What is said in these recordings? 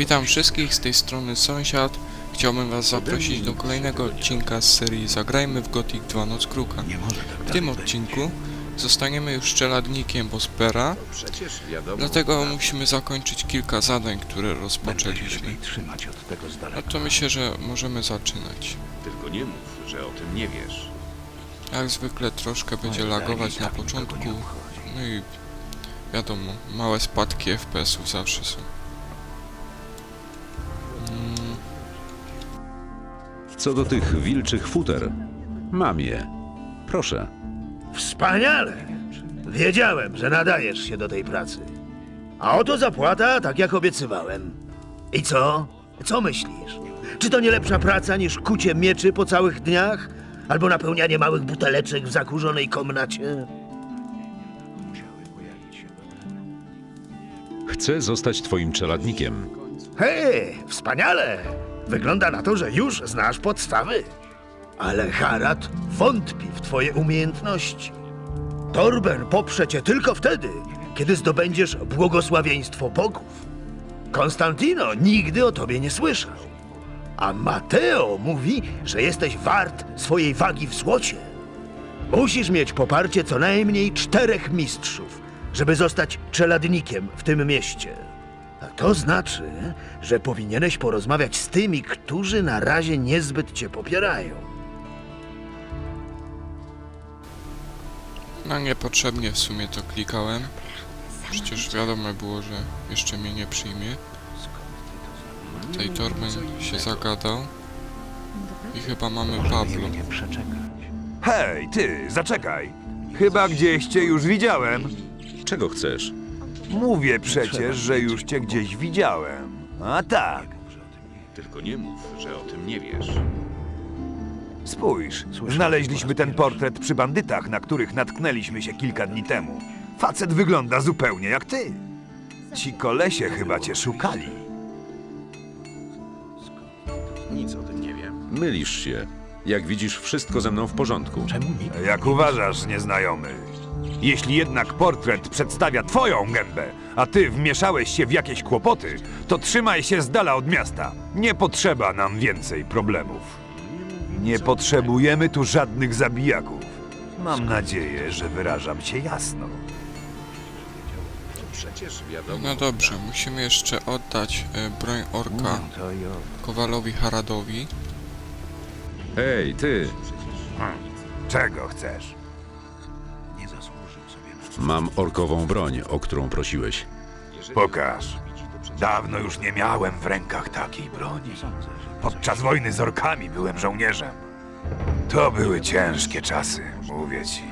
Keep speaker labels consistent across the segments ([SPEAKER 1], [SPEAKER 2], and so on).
[SPEAKER 1] Witam wszystkich, z tej strony Sąsiad. Chciałbym was zaprosić do kolejnego odcinka z serii Zagrajmy w Gothic 2 Noc Kruka.
[SPEAKER 2] Tak
[SPEAKER 1] W tym odcinku zostaniemy już czeladnikiem Bospera, dlatego musimy zakończyć kilka zadań, które rozpoczęliśmy. No to myślę, że możemy zaczynać.
[SPEAKER 3] Tylko nie mów, że o tym nie wiesz.
[SPEAKER 1] Jak zwykle troszkę będzie lagować na
[SPEAKER 2] tak
[SPEAKER 1] początku, no i wiadomo, małe spadki FPS-ów zawsze są.
[SPEAKER 4] Co do tych wilczych futer, mam je. Proszę.
[SPEAKER 5] Wspaniale! Wiedziałem, że nadajesz się do tej pracy. A oto zapłata, tak jak obiecywałem. I co? Co myślisz? Czy to nie lepsza praca niż kucie mieczy po całych dniach? Albo napełnianie małych buteleczek w zakurzonej komnacie?
[SPEAKER 4] Chcę zostać twoim czeladnikiem.
[SPEAKER 5] Hej, wspaniale! Wygląda na to, że już znasz podstawy. Ale Harad wątpi w twoje umiejętności. Torben poprze cię tylko wtedy, kiedy zdobędziesz błogosławieństwo bogów. Konstantino nigdy o tobie nie słyszał. A Mateo mówi, że jesteś wart swojej wagi w złocie. Musisz mieć poparcie co najmniej czterech mistrzów, żeby zostać czeladnikiem w tym mieście. A to znaczy, że powinieneś porozmawiać z tymi, którzy na razie niezbyt cię popierają.
[SPEAKER 1] No niepotrzebnie w sumie to klikałem. Przecież wiadomo było, że jeszcze mnie nie przyjmie. Tej Torben się zagadał. I chyba mamy Pablo.
[SPEAKER 6] Hej, ty, zaczekaj. Chyba gdzieś cię już widziałem.
[SPEAKER 4] Czego chcesz?
[SPEAKER 6] Mówię przecież, że już cię gdzieś widziałem. A tak,
[SPEAKER 3] Tylko nie mów, że o tym nie wiesz.
[SPEAKER 6] spójrz. Znaleźliśmy ten portret przy bandytach, na których natknęliśmy się kilka dni temu. Facet wygląda zupełnie jak ty. Ci kolesie chyba cię szukali.
[SPEAKER 3] Nic o tym nie wiem.
[SPEAKER 4] Mylisz się. Jak widzisz, wszystko ze mną w porządku.
[SPEAKER 6] Jak uważasz, nieznajomy? Jeśli jednak portret przedstawia twoją gębę, a ty wmieszałeś się w jakieś kłopoty, to trzymaj się z dala od miasta. Nie potrzeba nam więcej problemów. Nie potrzebujemy tu żadnych zabijaków. Mam nadzieję, że wyrażam się jasno.
[SPEAKER 3] Przecież wiadomo.
[SPEAKER 1] No dobrze, musimy jeszcze oddać e, broń orka. Kowalowi Haradowi.
[SPEAKER 4] Hej, ty!
[SPEAKER 6] Czego chcesz?
[SPEAKER 4] Mam orkową broń, o którą prosiłeś.
[SPEAKER 6] Pokaż. Dawno już nie miałem w rękach takiej broni. Podczas wojny z orkami byłem żołnierzem. To były ciężkie czasy, mówię ci.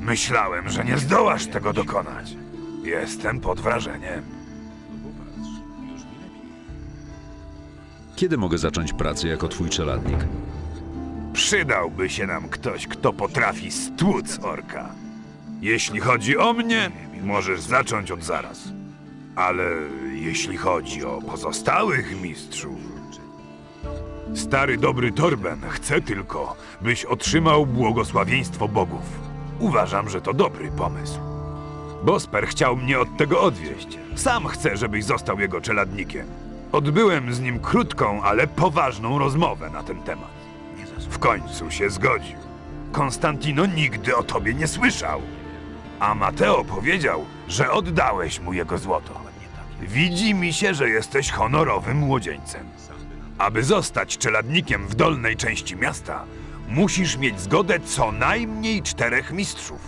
[SPEAKER 6] Myślałem, że nie zdołasz tego dokonać. Jestem pod wrażeniem.
[SPEAKER 4] Kiedy mogę zacząć pracę jako twój czeladnik?
[SPEAKER 6] Przydałby się nam ktoś, kto potrafi stłuc orka. Jeśli chodzi o mnie, możesz zacząć od zaraz. Ale jeśli chodzi o pozostałych mistrzów... Stary dobry Torben chce tylko, byś otrzymał błogosławieństwo bogów. Uważam, że to dobry pomysł. Bosper chciał mnie od tego odwieść. Sam chce, żebyś został jego czeladnikiem. Odbyłem z nim krótką, ale poważną rozmowę na ten temat. W końcu się zgodził. Konstantino nigdy o tobie nie słyszał. A Mateo powiedział, że oddałeś mu jego złoto. Widzi mi się, że jesteś honorowym młodzieńcem. Aby zostać czeladnikiem w dolnej części miasta, musisz mieć zgodę co najmniej czterech mistrzów.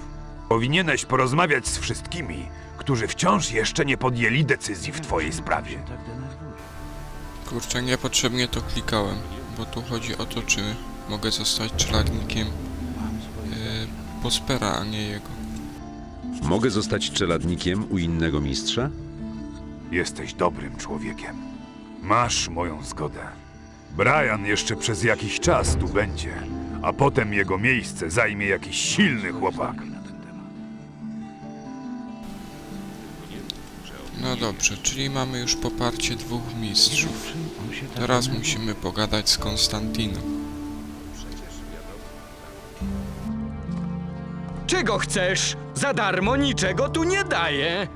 [SPEAKER 6] Powinieneś porozmawiać z wszystkimi, którzy wciąż jeszcze nie podjęli decyzji w twojej sprawie.
[SPEAKER 1] Kurczę, niepotrzebnie to klikałem, bo tu chodzi o to, czy mogę zostać czeladnikiem e, Bospera, a nie jego.
[SPEAKER 4] Mogę zostać czeladnikiem u innego mistrza?
[SPEAKER 6] Jesteś dobrym człowiekiem. Masz moją zgodę. Brian jeszcze przez jakiś czas tu będzie, a potem jego miejsce zajmie jakiś silny chłopak.
[SPEAKER 1] No dobrze, czyli mamy już poparcie dwóch mistrzów. Teraz musimy pogadać z Konstantinem.
[SPEAKER 7] Czego chcesz? Za darmo niczego tu nie daję.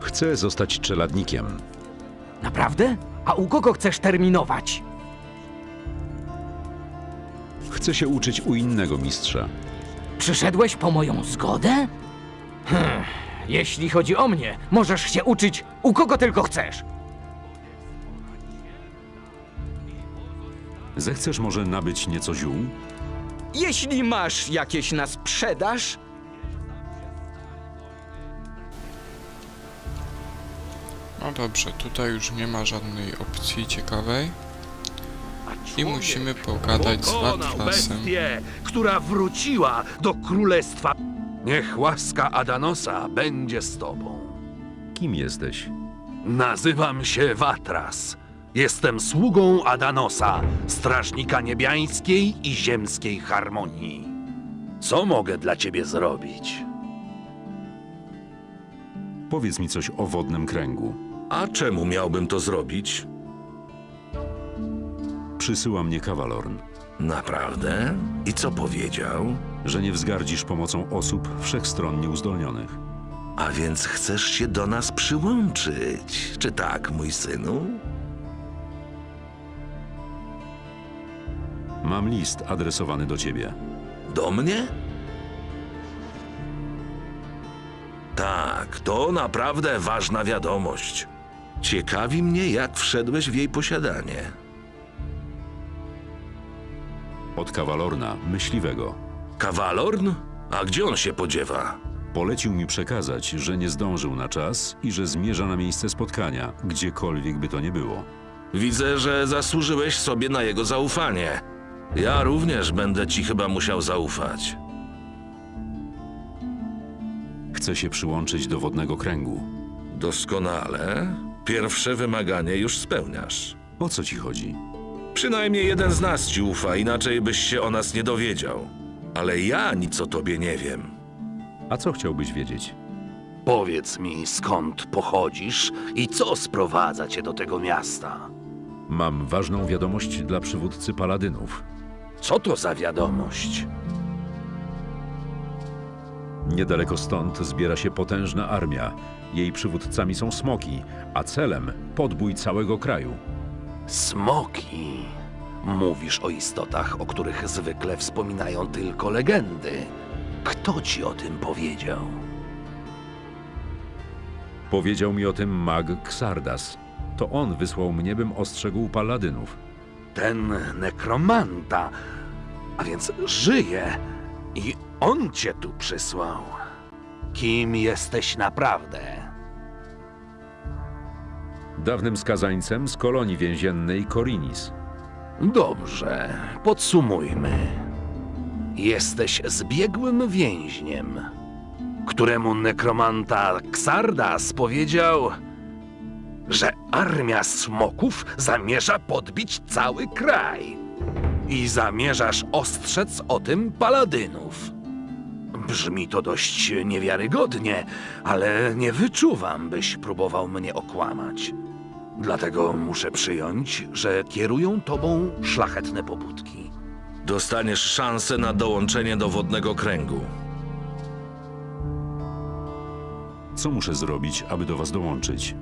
[SPEAKER 4] Chcę zostać czeladnikiem.
[SPEAKER 7] Naprawdę? A u kogo chcesz terminować?
[SPEAKER 4] Chcę się uczyć u innego mistrza.
[SPEAKER 7] Przyszedłeś po moją zgodę? Hmm. Jeśli chodzi o mnie, możesz się uczyć u kogo tylko chcesz.
[SPEAKER 4] Zechcesz może nabyć nieco ziół?
[SPEAKER 7] Jeśli masz jakieś na sprzedaż,
[SPEAKER 1] No dobrze, tutaj już nie ma żadnej opcji ciekawej. I musimy pogadać z
[SPEAKER 8] Pokonał
[SPEAKER 1] Watrasem.
[SPEAKER 8] bestię, która wróciła do królestwa. Niech łaska Adanosa będzie z tobą.
[SPEAKER 4] Kim jesteś?
[SPEAKER 8] Nazywam się Watras. Jestem sługą Adanosa, strażnika niebiańskiej i ziemskiej harmonii. Co mogę dla ciebie zrobić?
[SPEAKER 4] Powiedz mi coś o wodnym kręgu.
[SPEAKER 9] A czemu miałbym to zrobić?
[SPEAKER 4] Przysyła mnie kawalorn,
[SPEAKER 9] Naprawdę? I co powiedział?
[SPEAKER 4] że nie wzgardzisz pomocą osób wszechstronnie uzdolnionych.
[SPEAKER 9] A więc chcesz się do nas przyłączyć? Czy tak, mój synu?
[SPEAKER 4] Mam list adresowany do ciebie.
[SPEAKER 9] Do mnie? Tak, to naprawdę ważna wiadomość. Ciekawi mnie, jak wszedłeś w jej posiadanie.
[SPEAKER 4] Od kawalorna, myśliwego.
[SPEAKER 9] Kawalorn? A gdzie on się podziewa?
[SPEAKER 4] Polecił mi przekazać, że nie zdążył na czas i że zmierza na miejsce spotkania, gdziekolwiek by to nie było.
[SPEAKER 9] Widzę, że zasłużyłeś sobie na jego zaufanie. Ja również będę ci chyba musiał zaufać.
[SPEAKER 4] Chcę się przyłączyć do wodnego kręgu.
[SPEAKER 9] Doskonale. Pierwsze wymaganie już spełniasz.
[SPEAKER 4] O co ci chodzi?
[SPEAKER 9] Przynajmniej jeden z nas ci ufa, inaczej byś się o nas nie dowiedział. Ale ja nic o tobie nie wiem.
[SPEAKER 4] A co chciałbyś wiedzieć?
[SPEAKER 8] Powiedz mi, skąd pochodzisz i co sprowadza cię do tego miasta?
[SPEAKER 4] Mam ważną wiadomość dla przywódcy paladynów.
[SPEAKER 8] Co to za wiadomość?
[SPEAKER 4] Niedaleko stąd zbiera się potężna armia. Jej przywódcami są smoki, a celem podbój całego kraju.
[SPEAKER 8] Smoki. Mówisz o istotach, o których zwykle wspominają tylko legendy. Kto ci o tym powiedział?
[SPEAKER 4] Powiedział mi o tym mag Xardas. To on wysłał mnie, bym ostrzegł paladynów.
[SPEAKER 8] Ten nekromanta, a więc żyje i on cię tu przysłał. Kim jesteś naprawdę?
[SPEAKER 4] Dawnym skazańcem z kolonii więziennej Korinis.
[SPEAKER 8] Dobrze, podsumujmy. Jesteś zbiegłym więźniem, któremu nekromanta Xardas powiedział, że armia smoków zamierza podbić cały kraj. I zamierzasz ostrzec o tym paladynów. Brzmi to dość niewiarygodnie, ale nie wyczuwam, byś próbował mnie okłamać. Dlatego muszę przyjąć, że kierują tobą szlachetne pobudki.
[SPEAKER 9] Dostaniesz szansę na dołączenie do wodnego kręgu.
[SPEAKER 4] Co muszę zrobić, aby do was dołączyć?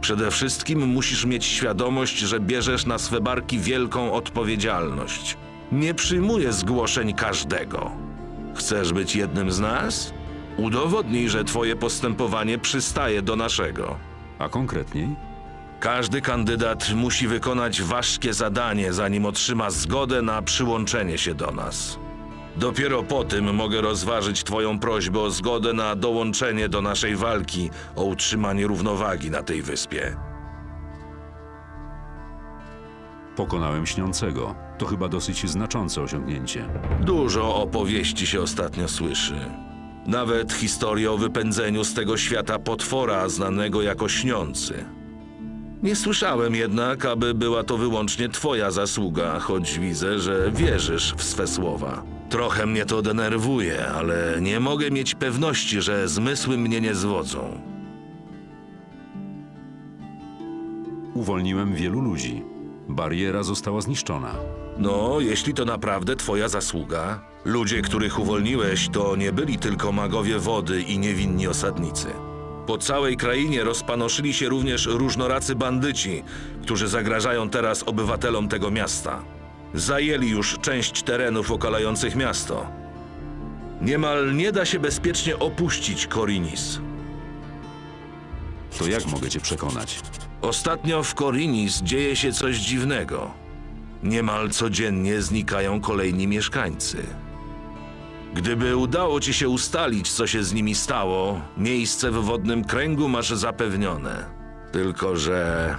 [SPEAKER 9] Przede wszystkim musisz mieć świadomość, że bierzesz na swe barki wielką odpowiedzialność. Nie przyjmuję zgłoszeń każdego. Chcesz być jednym z nas? Udowodnij, że twoje postępowanie przystaje do naszego.
[SPEAKER 4] A konkretniej?
[SPEAKER 9] Każdy kandydat musi wykonać ważkie zadanie, zanim otrzyma zgodę na przyłączenie się do nas. Dopiero po tym mogę rozważyć Twoją prośbę o zgodę na dołączenie do naszej walki o utrzymanie równowagi na tej wyspie.
[SPEAKER 4] Pokonałem śniącego. To chyba dosyć znaczące osiągnięcie.
[SPEAKER 9] Dużo opowieści się ostatnio słyszy. Nawet historię o wypędzeniu z tego świata potwora znanego jako śniący. Nie słyszałem jednak, aby była to wyłącznie twoja zasługa, choć widzę, że wierzysz w swe słowa. Trochę mnie to denerwuje, ale nie mogę mieć pewności, że zmysły mnie nie zwodzą.
[SPEAKER 4] Uwolniłem wielu ludzi. Bariera została zniszczona.
[SPEAKER 9] No, jeśli to naprawdę twoja zasługa, ludzie, których uwolniłeś, to nie byli tylko magowie wody i niewinni osadnicy. Po całej krainie rozpanoszyli się również różnoracy bandyci, którzy zagrażają teraz obywatelom tego miasta. Zajęli już część terenów okalających miasto. Niemal nie da się bezpiecznie opuścić Korinis.
[SPEAKER 4] To jak mogę cię przekonać?
[SPEAKER 9] Ostatnio w Korinis dzieje się coś dziwnego. Niemal codziennie znikają kolejni mieszkańcy. Gdyby udało ci się ustalić, co się z nimi stało, miejsce w wodnym kręgu masz zapewnione. Tylko, że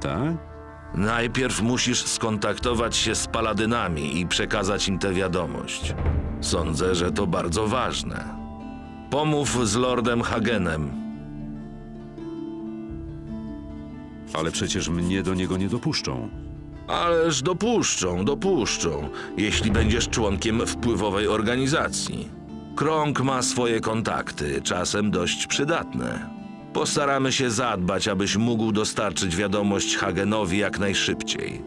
[SPEAKER 4] Tak?
[SPEAKER 9] Najpierw musisz skontaktować się z paladynami i przekazać im tę wiadomość. Sądzę, że to bardzo ważne. Pomów z Lordem Hagenem.
[SPEAKER 4] Ale przecież mnie do niego nie dopuszczą.
[SPEAKER 9] Ależ dopuszczą, dopuszczą, jeśli będziesz członkiem wpływowej organizacji. Krąg ma swoje kontakty, czasem dość przydatne. Postaramy się zadbać, abyś mógł dostarczyć wiadomość Hagenowi jak najszybciej.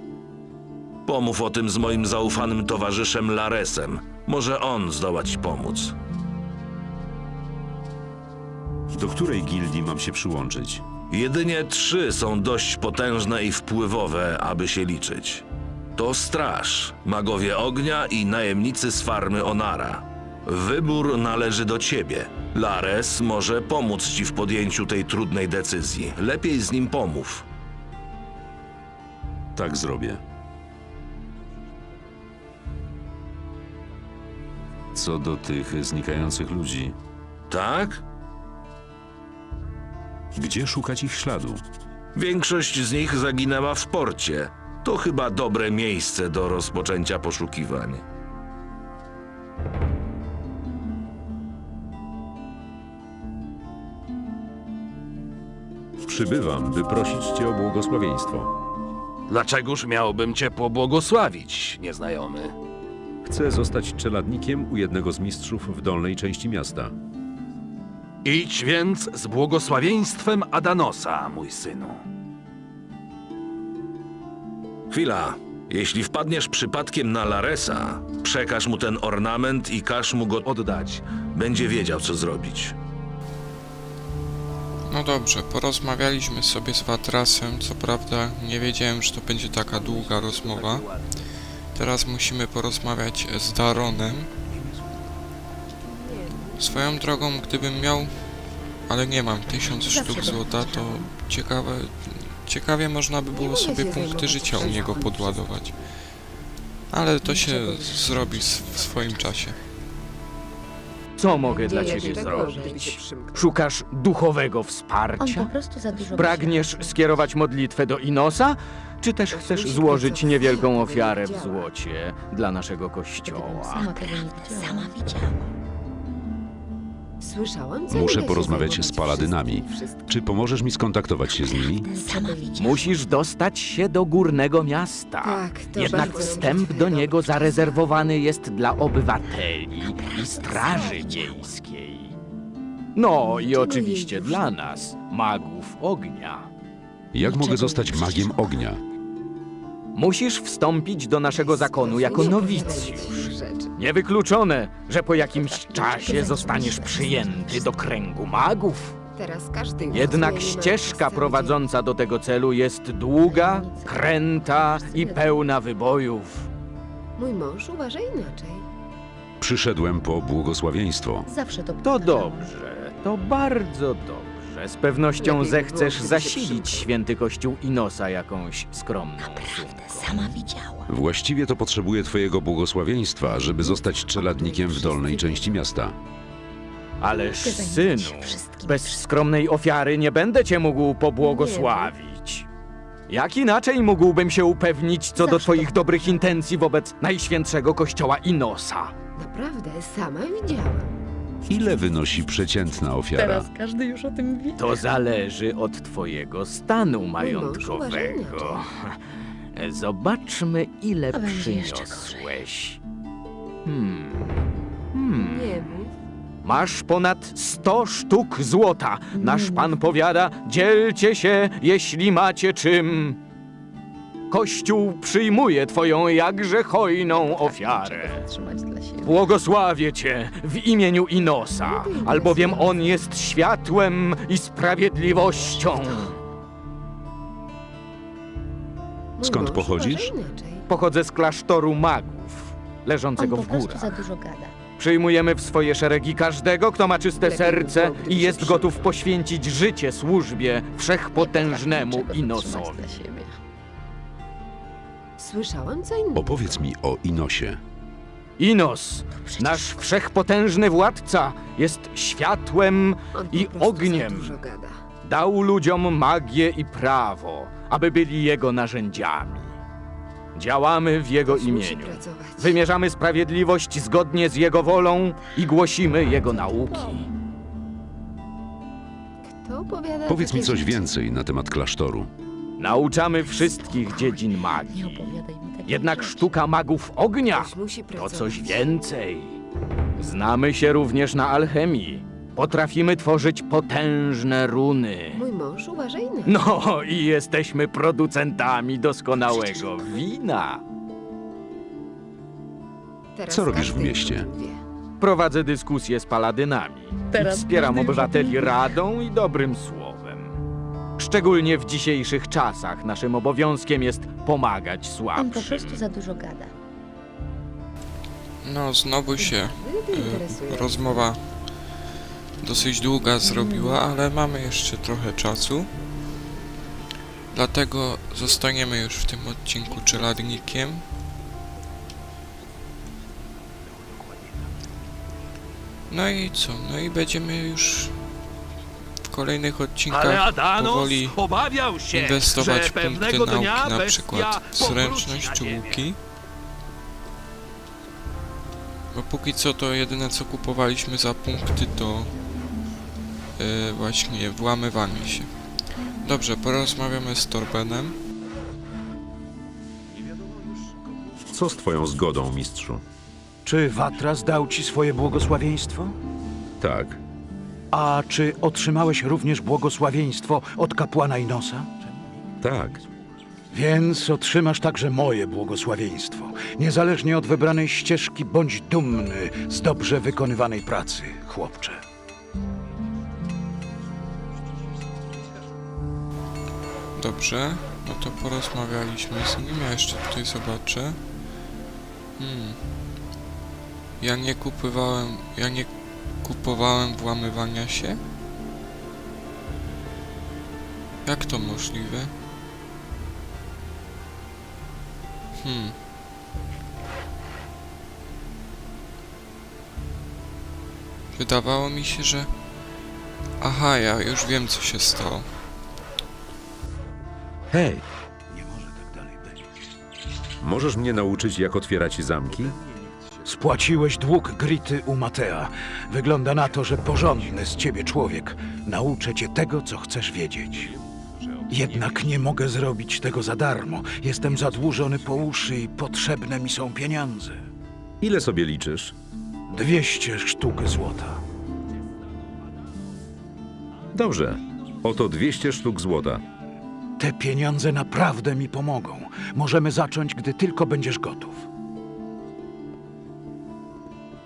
[SPEAKER 9] Pomów o tym z moim zaufanym towarzyszem Laresem. Może on zdoła ci pomóc.
[SPEAKER 4] Do której gildii mam się przyłączyć?
[SPEAKER 9] Jedynie trzy są dość potężne i wpływowe, aby się liczyć. To straż, magowie ognia i najemnicy z farmy Onara. Wybór należy do ciebie. Lares może pomóc ci w podjęciu tej trudnej decyzji. Lepiej z nim pomów.
[SPEAKER 4] Tak zrobię. Co do tych znikających ludzi,
[SPEAKER 9] Tak?
[SPEAKER 4] gdzie szukać ich śladu?
[SPEAKER 9] Większość z nich zaginęła w porcie. To chyba dobre miejsce do rozpoczęcia poszukiwań.
[SPEAKER 4] Przybywam, by prosić cię o błogosławieństwo.
[SPEAKER 8] Dlaczegoż miałbym cię pobłogosławić, nieznajomy?
[SPEAKER 4] Chcę zostać czeladnikiem u jednego z mistrzów w dolnej części miasta.
[SPEAKER 8] Idź więc z błogosławieństwem Adanosa, mój synu.
[SPEAKER 9] Chwila. Jeśli wpadniesz przypadkiem na Laresa, przekaż mu ten ornament i każ mu go oddać. Będzie wiedział, co zrobić.
[SPEAKER 1] No dobrze, porozmawialiśmy sobie z Watrasem, co prawda nie wiedziałem, że to będzie taka długa rozmowa. Teraz musimy porozmawiać z Daronem. Swoją drogą, gdybym miał, ale nie mam, tysiąc sztuk złota, to ciekawe, ciekawie można by było sobie punkty życia u niego podładować. Ale to się zrobi w swoim czasie.
[SPEAKER 7] Co mogę dla
[SPEAKER 10] Dzieje
[SPEAKER 7] ciebie
[SPEAKER 10] się
[SPEAKER 7] zrobić? Szukasz duchowego
[SPEAKER 10] On po
[SPEAKER 7] wsparcia?
[SPEAKER 10] prostu za dużo
[SPEAKER 7] Pragniesz skierować modlitwę do Inosa? Czy też chcesz złożyć niewielką ofiarę w złocie dla naszego kościoła?
[SPEAKER 10] Sama tego nie widziała. Sama widziała.
[SPEAKER 11] Słyszałam, co
[SPEAKER 4] Muszę porozmawiać z paladynami. Czy pomożesz mi skontaktować się z nimi?
[SPEAKER 10] Sama.
[SPEAKER 7] Musisz dostać się do górnego miasta.
[SPEAKER 11] Tak, to
[SPEAKER 7] Jednak
[SPEAKER 11] bardzo
[SPEAKER 7] wstęp do niego zarezerwowany jest dla obywateli i straży miejskiej. No i oczywiście dla nas, magów ognia.
[SPEAKER 4] Jak mogę zostać magiem ognia?
[SPEAKER 7] Musisz wstąpić do naszego zakonu jako nowicjusz. Niewykluczone, że po jakimś czasie zostaniesz przyjęty do kręgu magów.
[SPEAKER 11] Teraz każdy
[SPEAKER 7] Jednak ścieżka prowadząca do tego celu jest długa, kręta i pełna wybojów.
[SPEAKER 11] Mój mąż uważa inaczej.
[SPEAKER 4] Przyszedłem po błogosławieństwo.
[SPEAKER 10] Zawsze to
[SPEAKER 7] To dobrze, to bardzo dobrze. Z pewnością zechcesz zasilić święty kościół Inosa jakąś skromną
[SPEAKER 10] Naprawdę,
[SPEAKER 7] sumką.
[SPEAKER 10] sama widziała.
[SPEAKER 4] Właściwie to potrzebuję twojego błogosławieństwa, żeby zostać czeladnikiem w dolnej części miasta.
[SPEAKER 7] Ależ synu, bez skromnej ofiary nie będę cię mógł pobłogosławić. Jak inaczej mógłbym się upewnić co do twoich dobrych intencji wobec najświętszego kościoła Inosa?
[SPEAKER 11] Naprawdę, sama widziałam.
[SPEAKER 4] Ile wynosi przeciętna ofiara?
[SPEAKER 10] każdy już o tym wie.
[SPEAKER 7] To zależy od twojego stanu majątkowego. Zobaczmy, ile
[SPEAKER 10] A będzie jeszcze
[SPEAKER 7] przyniosłeś. Hmm. Hmm.
[SPEAKER 11] Nie mów.
[SPEAKER 7] Masz ponad 100 sztuk złota. Nasz
[SPEAKER 10] Mm.
[SPEAKER 7] pan powiada, dzielcie się, jeśli macie czym. Kościół przyjmuje twoją jakże hojną ofiarę.
[SPEAKER 10] Trzymać dla siebie.
[SPEAKER 7] Błogosławię cię w imieniu Inosa, albowiem on jest światłem i sprawiedliwością.
[SPEAKER 11] Mój
[SPEAKER 4] Skąd pochodzisz?
[SPEAKER 11] inaczej.
[SPEAKER 7] Pochodzę z klasztoru magów,
[SPEAKER 10] On
[SPEAKER 7] leżącego
[SPEAKER 10] po
[SPEAKER 7] w górach.
[SPEAKER 10] za dużo gada.
[SPEAKER 7] Przyjmujemy w swoje szeregi każdego, kto ma czyste
[SPEAKER 11] Lepiej
[SPEAKER 7] serce
[SPEAKER 11] by było, gdyby
[SPEAKER 7] i
[SPEAKER 11] się
[SPEAKER 7] jest gotów poświęcić życie służbie wszechpotężnemu Inosowi.
[SPEAKER 10] dla siebie.
[SPEAKER 11] Słyszałam co innego.
[SPEAKER 4] Opowiedz mi o Inosie.
[SPEAKER 7] Inos,
[SPEAKER 10] Przecież
[SPEAKER 7] nasz wszechpotężny władca, jest światłem
[SPEAKER 11] On po
[SPEAKER 7] i
[SPEAKER 11] prostu za
[SPEAKER 7] ogniem.
[SPEAKER 11] dużo gada.
[SPEAKER 7] Dał ludziom magię i prawo, aby byli jego narzędziami. Działamy w jego
[SPEAKER 11] musi
[SPEAKER 7] imieniu.
[SPEAKER 11] pracować.
[SPEAKER 7] Wymierzamy sprawiedliwość zgodnie z jego wolą i głosimy jego nauki.
[SPEAKER 11] Kto opowiada
[SPEAKER 4] Powiedz mi
[SPEAKER 11] takie
[SPEAKER 4] coś
[SPEAKER 11] rzeczy?
[SPEAKER 4] więcej na temat klasztoru.
[SPEAKER 7] Nauczamy wszystkich dziedzin magii. Jednak sztuka magów ognia to coś więcej. Znamy się również na alchemii. Potrafimy tworzyć potężne runy.
[SPEAKER 11] Mój mąż uważa inaczej.
[SPEAKER 7] No i jesteśmy producentami doskonałego wina.
[SPEAKER 11] Teraz
[SPEAKER 4] Co robisz w mieście?
[SPEAKER 11] wie.
[SPEAKER 7] Prowadzę dyskusje z paladynami.
[SPEAKER 10] Teraz
[SPEAKER 7] I wspieram obywateli
[SPEAKER 10] wie.
[SPEAKER 7] radą i dobrym słowem. Szczególnie w dzisiejszych czasach naszym obowiązkiem jest pomagać
[SPEAKER 10] On po
[SPEAKER 7] słabszym.
[SPEAKER 10] prostu za dużo gada.
[SPEAKER 1] No, znowu się
[SPEAKER 11] interesuje.
[SPEAKER 1] rozmowa dosyć długa zrobiła, ale mamy jeszcze trochę czasu. Dlatego zostaniemy już w tym odcinku czeladnikiem. No i co? No i będziemy już kolejnych odcinkach powoli inwestować
[SPEAKER 12] że
[SPEAKER 1] w punkty nauki, na przykład w zręczność łuki. Bo póki co to jedyne co kupowaliśmy za punkty to yy, właśnie włamywanie się. Dobrze, porozmawiamy z Torbenem.
[SPEAKER 4] Co z twoją zgodą, mistrzu?
[SPEAKER 2] Czy Watras dał ci swoje błogosławieństwo?
[SPEAKER 4] Tak.
[SPEAKER 2] A czy otrzymałeś również błogosławieństwo od kapłana Inosa?
[SPEAKER 4] Tak.
[SPEAKER 2] Więc otrzymasz także moje błogosławieństwo. Niezależnie od wybranej ścieżki, bądź dumny z dobrze wykonywanej pracy, chłopcze.
[SPEAKER 1] Dobrze, no to porozmawialiśmy z nim. Ja jeszcze tutaj zobaczę. Hmm. Ja nie kupowałem, ja nie kupowałem włamywania się? Jak to możliwe? Hmm. Wydawało mi się, że... Aha, ja już wiem co się stało.
[SPEAKER 4] Hej,
[SPEAKER 2] Nie może tak dalej być.
[SPEAKER 4] możesz mnie nauczyć, jak otwierać zamki?
[SPEAKER 2] Spłaciłeś dług Grity u Matea. Wygląda na to, że porządny z ciebie człowiek. Nauczę cię tego, co chcesz wiedzieć. Jednak nie mogę zrobić tego za darmo. Jestem zadłużony po uszy i potrzebne mi są pieniądze.
[SPEAKER 4] Ile sobie liczysz?
[SPEAKER 2] Dwieście sztuk złota.
[SPEAKER 4] Dobrze. Oto 200 sztuk złota.
[SPEAKER 2] Te pieniądze naprawdę mi pomogą. Możemy zacząć, gdy tylko będziesz gotów.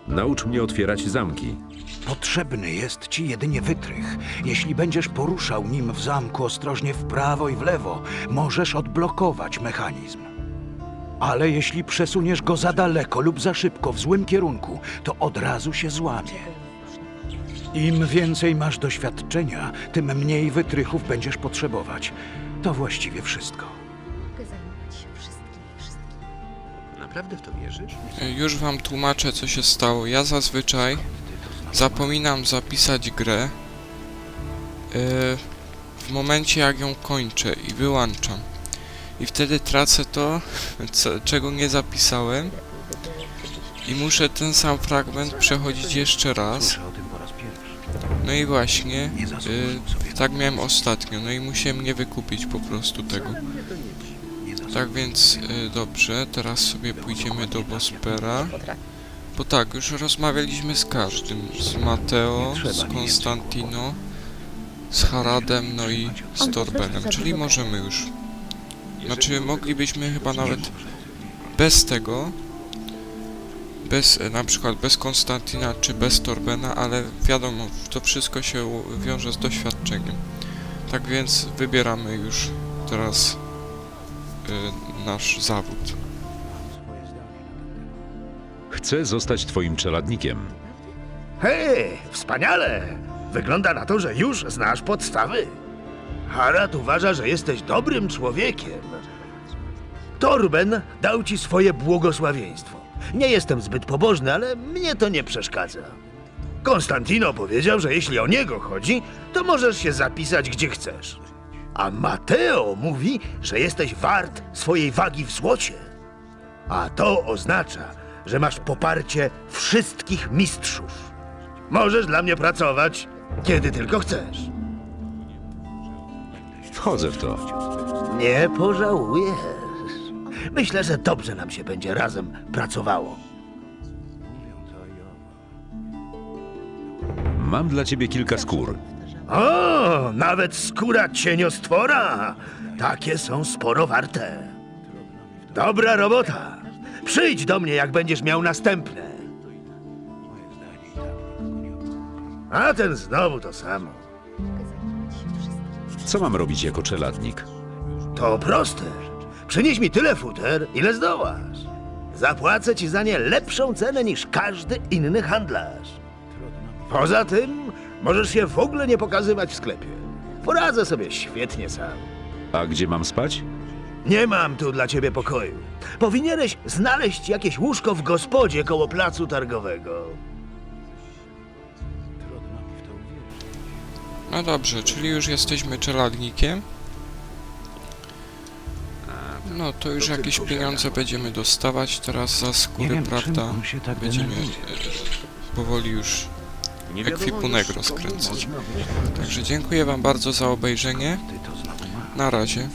[SPEAKER 4] Naucz mnie otwierać zamki.
[SPEAKER 2] Potrzebny jest ci jedynie wytrych. Jeśli będziesz poruszał nim w zamku ostrożnie w prawo i w lewo, możesz odblokować mechanizm. Ale jeśli przesuniesz go za daleko lub za szybko w złym kierunku, to od razu się złamie. Im więcej masz doświadczenia, tym mniej wytrychów będziesz potrzebować. To właściwie wszystko.
[SPEAKER 8] Naprawdę w to wierzysz?
[SPEAKER 1] Już wam tłumaczę co się stało. Ja zazwyczaj zapominam zapisać grę yy, w momencie jak ją kończę i wyłączam. I wtedy tracę to, co, czego nie zapisałem i muszę ten sam fragment przechodzić jeszcze raz. No i właśnie, yy,
[SPEAKER 13] sobie.
[SPEAKER 1] tak miałem ostatnio, no i musiałem nie wykupić po prostu tego. Tak więc y, dobrze, teraz sobie pójdziemy do Bospera. Bo tak, już rozmawialiśmy z każdym. Z Mateo, z Konstantino, z Haradem, no i z Torbenem, czyli możemy już Znaczy, moglibyśmy chyba nawet bez tego, bez, e, na przykład bez Konstantina czy bez Torbena, ale wiadomo, to wszystko się wiąże z doświadczeniem. Tak więc wybieramy już teraz nasz zawód.
[SPEAKER 4] Chcę zostać twoim czeladnikiem.
[SPEAKER 5] Hej, wspaniale! Wygląda na to, że już znasz podstawy. Harad uważa, że jesteś dobrym człowiekiem. Torben dał ci swoje błogosławieństwo. Nie jestem zbyt pobożny, ale mnie to nie przeszkadza. Konstantino powiedział, że jeśli o niego chodzi, to możesz się zapisać gdzie chcesz. A Mateo mówi, że jesteś wart swojej wagi w złocie. A to oznacza, że masz poparcie wszystkich mistrzów. Możesz dla mnie pracować, kiedy tylko chcesz.
[SPEAKER 4] Wchodzę w to.
[SPEAKER 5] Nie pożałujesz. Myślę, że dobrze nam się będzie razem pracowało.
[SPEAKER 4] Mam dla ciebie kilka skór.
[SPEAKER 5] O, nawet skóra cieniostwora. Takie są sporo warte. Dobra robota. Przyjdź do mnie, jak będziesz miał następne. A ten znowu to samo.
[SPEAKER 4] Co mam robić jako czeladnik?
[SPEAKER 5] To proste. Przynieś mi tyle futer, ile zdołasz. Zapłacę ci za nie lepszą cenę niż każdy inny handlarz. Poza tym, możesz się w ogóle nie pokazywać w sklepie. Poradzę sobie świetnie sam.
[SPEAKER 4] A gdzie mam spać?
[SPEAKER 5] Nie mam tu dla ciebie pokoju. Powinieneś znaleźć jakieś łóżko w gospodzie koło placu targowego.
[SPEAKER 1] No dobrze, czyli już jesteśmy czeladnikiem. No to już jakieś pieniądze będziemy dostawać teraz za skóry, prawda?
[SPEAKER 2] tak
[SPEAKER 1] Będziemy e, powoli już
[SPEAKER 3] Można być.
[SPEAKER 1] Także dziękuję wam bardzo za obejrzenie. Na razie.